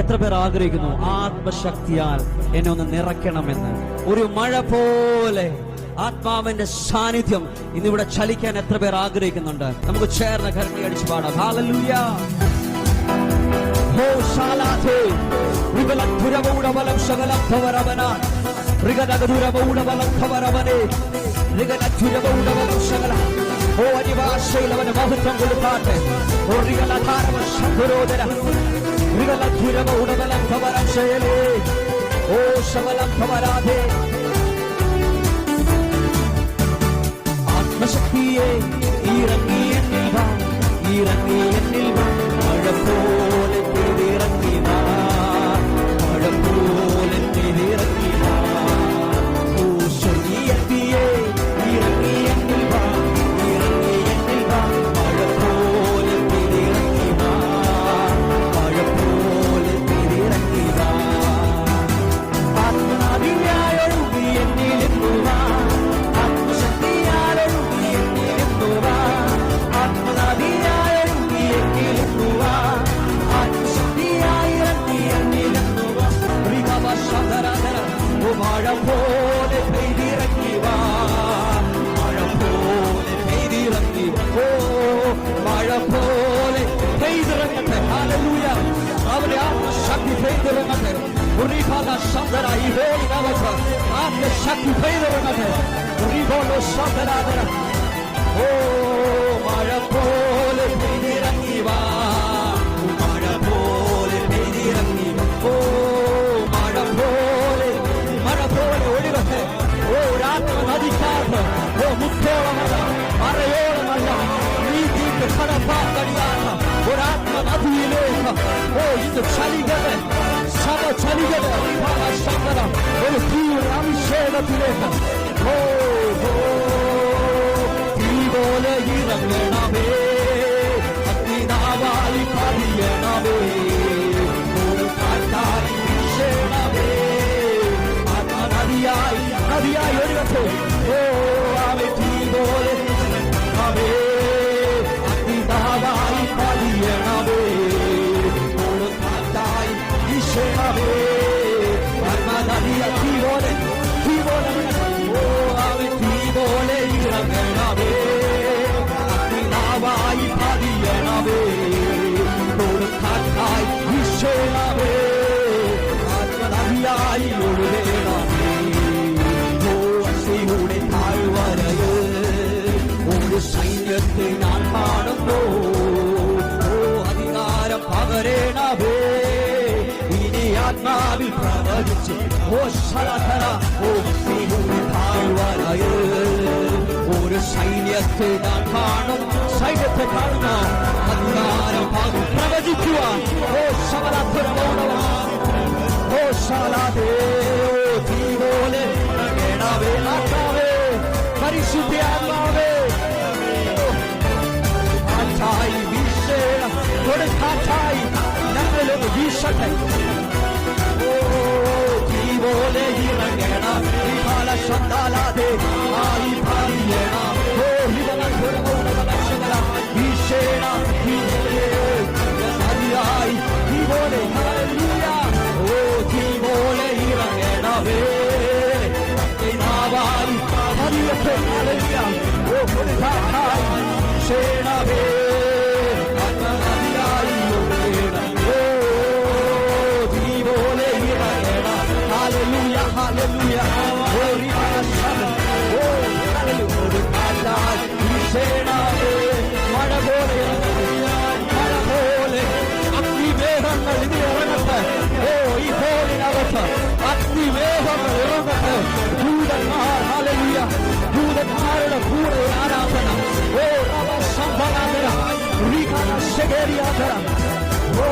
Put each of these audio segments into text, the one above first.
എത്ര പേർ ആഗ്രഹിക്കുന്നു? ആത്മശക്തിയാൽ എന്നെ ഒന്ന് നിറയ്ക്കണമെന്ന്. ഒരു മഴ പോലെ ആത്മാവിന്റെ സാന്നിധ്യം ഇന്നിവിടെ ചലിക്കാൻ എത്ര പേർ ആഗ്രഹിക്കുന്നുണ്ട്? നമുക്ക് ചേർന്ന് കരണ്ടി അടിച്ചു പാടാം. ഓ അനിവാശയിലവന് മഹത്വം കൊടുക്കാട്ടെ ഓ ഋഗലധാരവ ശംഭുരോദര ഉടകലം ശയലേ ഓ ശമലം ധവരാധേ ആത്മശക്തിയെ ഇറങ്ങി എന്നിൽ വാ ഇറങ്ങി പെയ്തിറങ്ങട്ടെ ഹല്ലേലൂയ അവന്റെ ആത്മശക്തി പെയ്തിറങ്ങട്ടെ ഉറിഭാഗ ശബ്ദര ഈ ഹോളിനവസ്ഥ ആത്മശക്തി പെയ്തിറങ്ങട്ടെ ഉറിഭോലോ ശബ്ദരാധന ഓ മഴ പോലെ പെയ്തിറങ്ങി വാ മഴ പോലെ പെയ്തിറങ്ങി ഓ മഴ പോലെ മഴ പോലെ ഒഴുകട്ടെ ഓ ഒരാത്മ നദിക്കാർക്ക് ഓ മുത്തോളമല്ല മറയോളമല്ല നീതിക്ക് കടപ്പാക്കടിയാത്ത ഒരാത്മ നദിയിലേക്ക് ഓ ഇത് ചലികത് സഭ ചലികത് ശബ്ദ ഒരു തീവ്ര അഭിഷേകത്തിലേക്ക് ഓ ഓ തീ പോലെ ഇറങ്ങണമേ അഗ്നിനാവായി പതിയണമേ ഒരു കാറ്റായി വീശണമേ ആത്മ നദിയായി നദിയായി ഒഴുകട്ടെ ഓ അവൻ വീശണമേ ആത്മ നദിയ തീ പോലെ തീ പോലെ ഓ അവൻ തീ പോലെ ഇറങ്ങണമേ അഗ്നിനാവായി പതിയണമേ ഒരു കാറ്റായി വീശണമേ ആത്മനദിയായി ഒഴുകണമേ ഓ അസയുടെ താഴ്വരയിൽ ഒരു സൈന്യത്തെ ഞാൻ കാണുന്നു ഓ അധികാരം പകരണമേ ഇനി ആത്മാവിൽ പ്രവചിച്ച് ഓ ശലധര ഓ അസയുടെ താഴ്വരയിൽ ഒരു സൈന്യത്തെ ഞാൻ കാണും സൈന്യത്തെ കാണുന്ന അധികാരം പകർ പ്രവചിക്കുവാൻ ഓ ശബലധുരമോണവാൻ ഓ ശാലാദേ ഓ തീ പോലെ ഇറങ്ങണമേ ആത്മാവേ പരിശുദ്ധ ആത്മാവേ കാറ്റായി വീശേണം ഒരു കാറ്റായി ഞങ്ങളും വീശട്ടെ ഓ ശബ്ദാലാതെ ആയി ഭാരിയണം ഓ ഹിതന ദുർഗോണവലക്ഷണ വീശേണ നദിയായി തീ പോലെ ഹല്ലേലൂയ ഓ പോലെ ഇറങ്ങണമേ നാവായി ഹരിയത്തെ ഹല്ലേലൂയ ഓ ഒരു കാറ്റായി ദൂതന്മാരുടെ കൂടെ ആരാധന ഓ സംഭവാധന റീകാന ശകേരിയാധന ഓ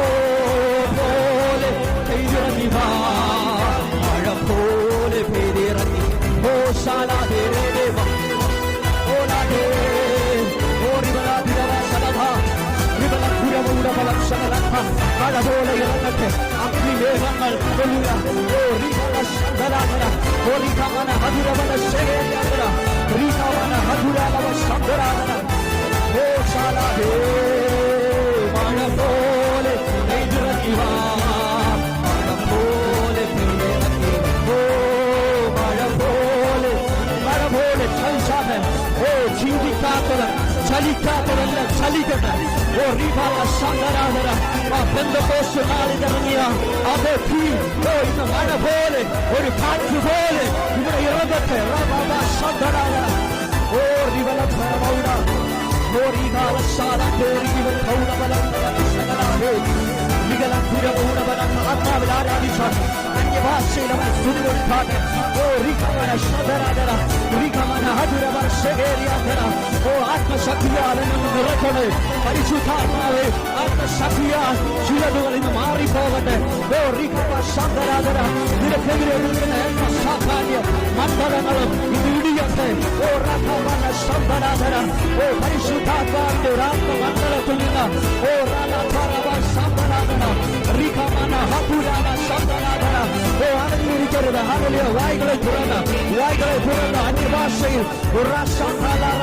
പോലെ പെയ്തിറങ്ങി വാ മഴ പോലെ പെയ്തിറങ്ങി ഓ ശാലാദേവ ഓലാദേ ഓ റിവലാദിരവ സലഭ റിവല പുരമൂട ഫലം ശകലഭ മഴ പോലെ ഇറങ്ങട്ടെ അഗ്നിവേഗങ്ങൾ ഓ റിവല ശങ്കരാധന ಹೋಲಿಕವನ ಹದುರವನ ಶೇರಿಯವರ ಪ್ರೀತವನ ಹದುರವನ ಶಬ್ದರಾವನ ಹೇ ಶಾಲಾ ಹೇ ಮಣ ಬೋಲೆ ನೈಜುರ ದಿವಾ ಮಣ ಬೋಲೆ ಪ್ರಿಯನಕ್ಕೆ ಹೋ ಮಣ ಬೋಲೆ ಮಣ ಬೋಲೆ ಚಲ್ಸಾದ ಹೇ ಜೀವಿಕಾತುರ ಚಲಿಕಾತುರಲ್ಲ ಚಲಿಗಟ ആ ബന്ധകോസ് നാളിലിറങ്ങിയ അതേ തീ ഇന്ന് മഴ പോലെ ഒരു കാറ്റ് പോലെ ഇവിടെ ഇറങ്ങട്ടെ ഓ റിവല ഭരമൗഡ ഓ റീകാല ശാല കേറി ഇവൻ കൗടബലം ശങ്കരാധേ വികലം പുരമൂടബലം ആത്മാവിൽ ആരാധിച്ചാൽ അന്യഭാഷയിൽ അവൻ സ്തുതി കൊടുക്കാതെ ഓ റികമന ശതരാധര റികമന ഹതുരവർ ശേരിയാധര ഓ ആത്മശക്തിയാൽ എന്നെ നിറയ്ക്കണേ പരിശുദ്ധാത്മാവേ ശക്തിയാൽ ചിലതുകൾ ഇന്ന് മാറിപ്പോകട്ടെ ഓ നിരക്കെതിരെ സാധാന്യം മണ്ഡലങ്ങളും ഇത് ഇടിയട്ടെ ഓ റകമന ശതരാധര ഓ പരിശുദ്ധാത്മാവിന്റെ ഒരു ആത്മമണ്ഡലത്തിൽ നിന്ന് ഓ റകമന ശതരാധര റിഖമന ഹപുരാന ശതരാധര ഓ അടങ്ങിയിരിക്കരുത് ഹല്ലേലൂയ വായ്കളെ തുറന്ന് വായ്കളെ തുറന്ന് അന്യഭാഷയിൽ ഉറശതലറ